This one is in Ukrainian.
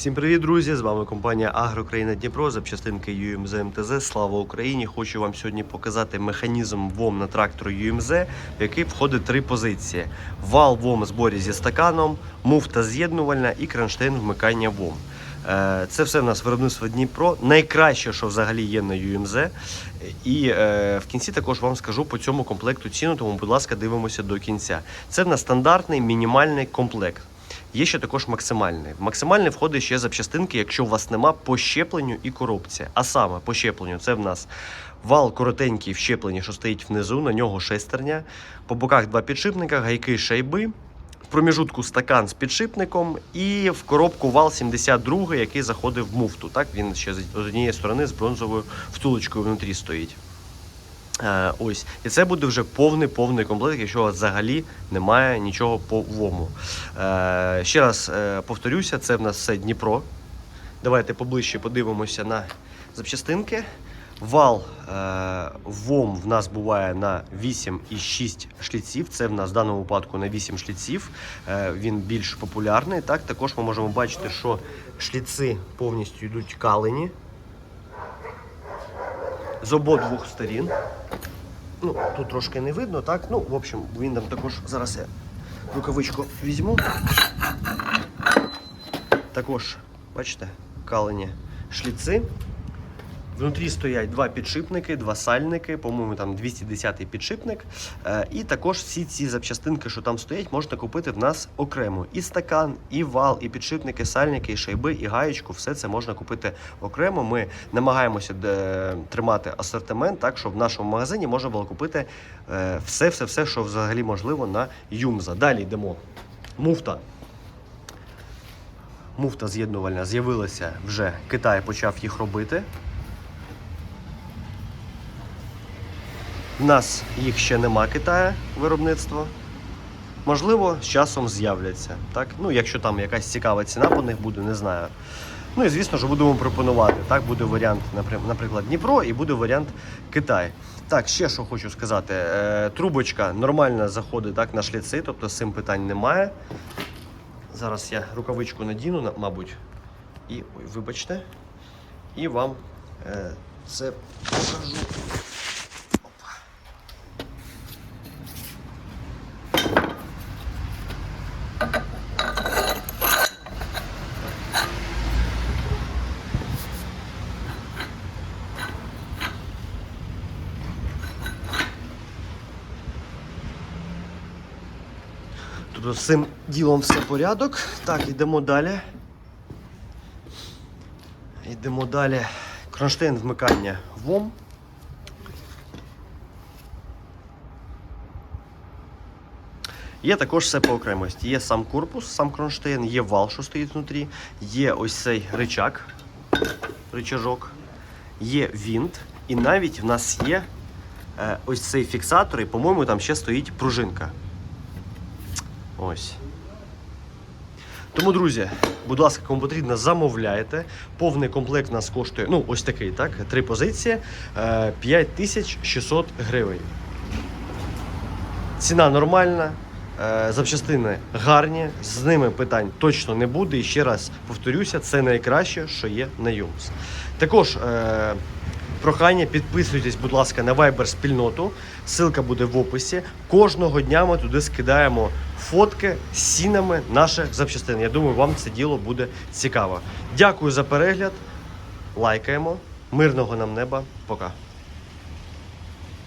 Всім привіт, друзі! З вами компанія Агрокраїна Дніпро, запчастинки UMZ МТЗ. Слава Україні! Хочу вам сьогодні показати механізм ВОМ на трактору UMZ, в який входить три позиції: вал ВОМ зборі зі стаканом, муфта з'єднувальна і кронштейн вмикання ВОМ. Е, Це все в нас виробництво Дніпро. Найкраще, що взагалі є на UMZ. І е, в кінці також вам скажу по цьому комплекту ціну, тому, будь ласка, дивимося до кінця. Це в нас стандартний мінімальний комплект. Є ще також максимальний. В максимальний входить ще запчастинки, якщо у вас нема по щепленню і коробці. А саме по щепленню це в нас вал коротенький в щепленні, що стоїть внизу, на нього шестерня. По боках два підшипника, гайки, шайби. В проміжутку стакан з підшипником і в коробку вал 72, який заходив в муфту. Так він ще з однієї сторони з бронзовою втулочкою внутрі стоїть. Е, ось. І це буде вже повний повний комплект, якщо взагалі немає нічого по ВОМу. Е, ще раз е, повторюся, це в нас все Дніпро. Давайте поближче подивимося на запчастинки. Вал е, ВОМ в нас буває на 8,6 шліців. Це в нас в даному випадку на 8 шліців. Е, він більш популярний. Так, також ми можемо бачити, що шліци повністю йдуть калені з обох сторін. Ну, тут трошки не видно, так? Ну, в общем, він там також зараз я рукавичку візьму. Також, бачите, калені шліци. Внутрі стоять два підшипники, два сальники, по-моєму, там 210-й підшипник. Е, і також всі ці запчастинки, що там стоять, можна купити в нас окремо. І стакан, і вал, і підшипники, сальники, і шайби, і гаєчку. Все це можна купити окремо. Ми намагаємося тримати асортимент, так щоб в нашому магазині можна було купити е, все, все, все, що взагалі можливо на Юмза. Далі йдемо. Муфта. Муфта з'єднувальна з'явилася вже Китай почав їх робити. У нас їх ще нема Китаю виробництва. Можливо, з часом з'являться. Так? Ну, якщо там якась цікава ціна по них буде, не знаю. Ну і звісно ж будемо пропонувати. Так, буде варіант, наприклад, Дніпро і буде варіант Китай. Так, ще що хочу сказати. Е, трубочка нормально заходить так, на шліци, тобто з цим питань немає. Зараз я рукавичку надіну, мабуть. І ой, вибачте. І вам е, це покажу. Тут з цим ділом все порядок. Так, йдемо далі. Йдемо далі. Кронштейн вмикання ВОМ. Є також все по окремості. Є сам корпус, сам кронштейн, є вал, що стоїть внутрі, є ось цей ричаг, ричажок, є вінт, і навіть в нас є е, ось цей фіксатор, і, по-моєму, там ще стоїть пружинка. Ось. Тому, друзі, будь ласка, кому потрібно, замовляйте. Повний комплект нас коштує, ну, ось такий, так, три позиції, е, 5600 гривень. Ціна нормальна, е, запчастини гарні, з ними питань точно не буде. І ще раз повторюся, це найкраще, що є на Юмс. Також е, прохання, підписуйтесь, будь ласка, на Viber спільноту. Ссылка буде в описі. Кожного дня ми туди скидаємо фотки з цінами наших запчастин. Я думаю, вам це діло буде цікаво. Дякую за перегляд. Лайкаємо. Мирного нам неба. Пока.